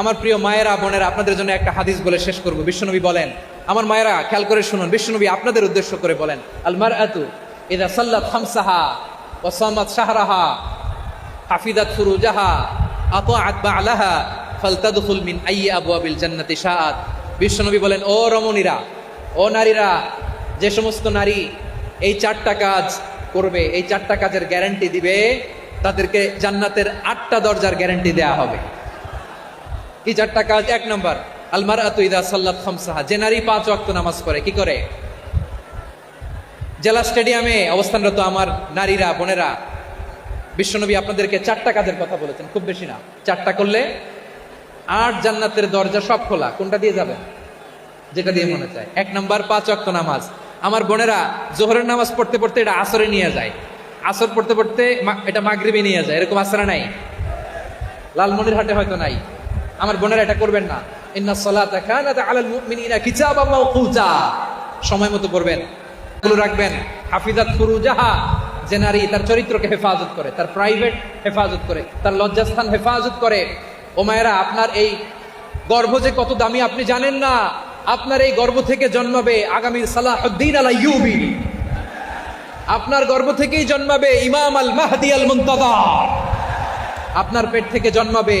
আমার প্রিয় মায়েরা, বোনেরা, আপনাদের জন্য একটা হাদিস বলে শেষ করব। বিশ্বনবী বলেন, আমার মায়েরা, খেয়াল করে শুনুন, বিশ্বনবী আপনাদের উদ্দেশ্য করে বলেন আলমার আতু ইদা সাল্লাত খামসাহা ওসামাত শাহরাহা হাফিদাত ফুরুজাহা আতাআত বা'লাহা ফালতাদখুল মিন আবু আবিল জান্নাতি শাআত। বিশ্বনবী বলেন, ও রমণীরা, ও নারীরা, যে সমস্ত নারী এই চারটা কাজ করবে, এই চারটা কাজের গ্যারান্টি দিবে, তাদেরকে জান্নাতের আটটা দরজার গ্যারান্টি দেয়া হবে। কি চারটা কাজ এক নম্বর। আলমার আতুইদা সাল্লাত খামসাহা। যে নারী পাঁচ ওয়াক্ত নামাজ পড়ে, কি করে? জেলা স্টেডিয়ামে অবস্থানরত আমার নারীরা, বোনেরা, বিশ্বনবী আপনাদেরকে চারটা কাজের কথা বলেছেন, খুব বেশি না। চারটা করলে আট জান্নাতের দরজা সব খোলা, কোনটা দিয়ে যাবেন? যেটা দিয়ে মনে চায়। এক নাম্বার, পাঁচ অক্ত নামাজ। আমার বোনেরা, জোহরের নামাজ পড়তে পড়তে এটা আসরে নিয়ে যায়। আসর পড়তে পড়তে এটা মাগরিবে নিয়ে যায়। এরকম আসরা নাই। লালমনির হাটে হয়তো নাই। আমার বোনেরা এটা করবেন না। ইন্না সালাতা কানাত আলাল মুমিনিনা কিতাবাম মাওকুতা সময় মতো পড়বেন। এগুলো রাখবেন। হাফিজাত ফুরুজাহা, যে নারী তার চরিত্রকে হেফাজত করে, তার প্রাইভেট হেফাজত করে, তার লজ্জাস্থান হেফাজত করে। ও মায়েরা, আপনার এই গর্ভ যে কত দামি আপনি জানেন না, আপনার এই গর্ভ থেকে জন্মাবে আগামীর সালাহুদ্দিন আলা ইউবি আপনার গর্ভ থেকেই জন্মাবে ইমাম আল মাহদি আল মুনতাদার আপনার পেট থেকে জন্মাবে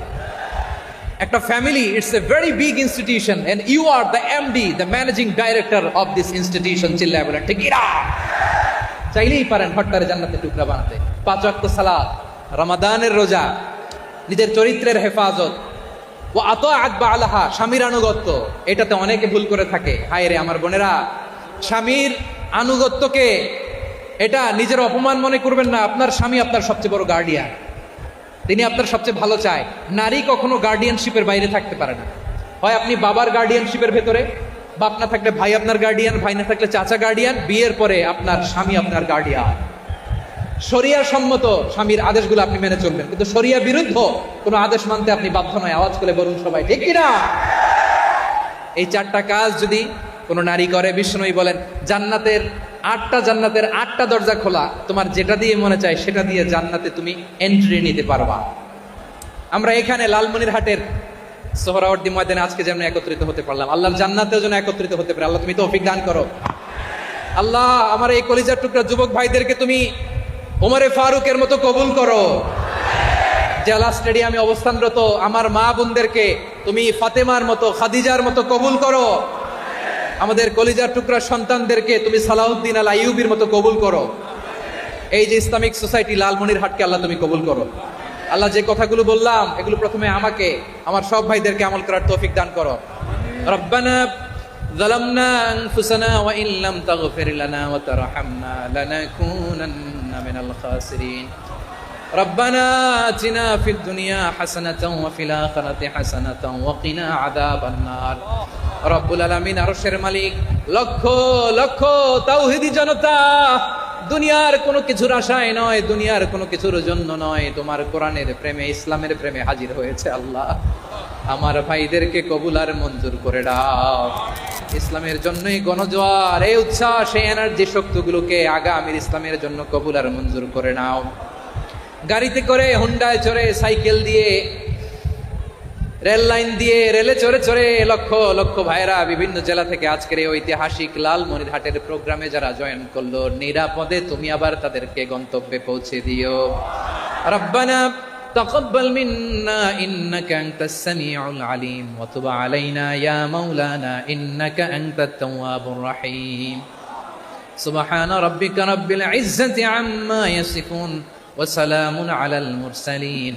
একটা family it's a very big institution and you are the MD the managing director of this institution চিল্লায় বলেন ঠিক চাইলেই পারেন হট্টারে জান্নাতে টুকরা বানাতে। পাঁচ ওয়াক্ত সালাত, রমাদানের রোজা, নিজের চরিত্রের হেফাজত। ও আত আকবা আলাহা স্বামীর আনুগত্য, এটাতে অনেকে ভুল করে থাকে। হায় রে আমার বোনেরা, স্বামীর আনুগত্যকে, এটা নিজের অপমান মনে করবেন না, আপনার স্বামী আপনার সবচেয়ে বড় গার্ডিয়ান তিনি আপনার সবচেয়ে ভালো চায়। নারী কখনো গার্ডিয়ানশিপের বাইরে থাকতে পারে না। হয় আপনি বাবার গার্ডিয়ানশিপের ভেতরে, বাপ না থাকলে ভাই আপনার গার্ডিয়ান ভাই না থাকলে চাচা গার্ডিয়ান বিয়ের পরে আপনার স্বামী আপনার গার্ডিয়ান শরিয়া সম্মত স্বামীর আদেশগুলো আপনি মেনে চলবেন। কিন্তু শরিয়া বিরুদ্ধ কোনো আদেশ মানতে আপনি বাধ্য নয়। আওয়াজ করে বলুন সবাই, ঠিক কিনা? এই চারটা কাজ যদি কোনো নারী করে, বিষ্ণুই বলেন, জান্নাতের আটটা জান্নাতের আটটা দরজা খোলা, তোমার যেটা দিয়ে মনে চায় সেটা দিয়ে জান্নাতে তুমি এন্ট্রি নিতে পারবা। আমরা এখানে লালমনির হাটের সোহরাওয়ার্দি ময়দানে আজকে যেমন একত্রিত হতে পারলাম, আল্লাহর জান্নাতেও যেন একত্রিত হতে পারে। আল্লাহ, তুমি তো দান করো। আল্লাহ, আমার এই কলিজার টুকরা যুবক ভাইদেরকে তুমি ওমরে ফারুকের মতো কবুল করো। জেলা স্টেডিয়ামে অবস্থানরত আমার মা বোনদেরকে তুমি ফাতেমার মতো, খাদিজার মতো কবুল করো। আমাদের কলিজার টুকরা সন্তানদেরকে তুমি সালাউদ্দিন আল আইয়ুবির মতো কবুল করো এই যে ইসলামিক সোসাইটি লালমনির হাটকে আল্লাহ তুমি কবুল করো আল্লাহ যে কথাগুলো বললাম এগুলো প্রথমে আমাকে আমার সব ভাইদেরকে আমল করার তৌফিক দান করো রব্বানা ظلمنا أنفسنا وإن لم تغفر لنا وترحمنا لنكونن من الخاسرين ربنا آتنا في الدنيا حسنة وفي الآخرة حسنة وقنا عذاب النار রব্বুল আলামিন আরশের মালিক। লক্ষ লক্ষ তাওহিদি জনতা, দুনিয়ার কোনো কিছুর আশায় নয়, দুনিয়ার কোনো কিছুর জন্য নয়। তোমার কোরআনের প্রেমে, ইসলামের প্রেমে হাজির হয়েছে আল্লাহ। আমার ভাইদেরকে কবুল আর মঞ্জুর করে দাও। ইসলামের জন্যই গণজোয়ার, এই উৎসাহ এই এনার্জি শক্তিগুলোকে আগামীর ইসলামের জন্য কবুল আর মঞ্জুর করে নাও। গাড়িতে করে, হুন্ডায় চড়ে, সাইকেল দিয়ে রেল লাইন দিয়ে রেলে চড়ে চড়ে লক্ষ লক্ষ ভাইরা বিভিন্ন জেলা থেকে আজকের এই ঐতিহাসিক লালমনিরহাটের প্রোগ্রামে যারা জয়েন করলো নিরাপদে তুমি আবার তাদেরকে গন্তব্যে পৌঁছে দিও রব্বানা تقبل منا إنك أنت السميع العليم وتب علينا يا مولانا إنك أنت التواب الرحيم سبحان ربك رب العزة عما يصفون وسلام على المرسلين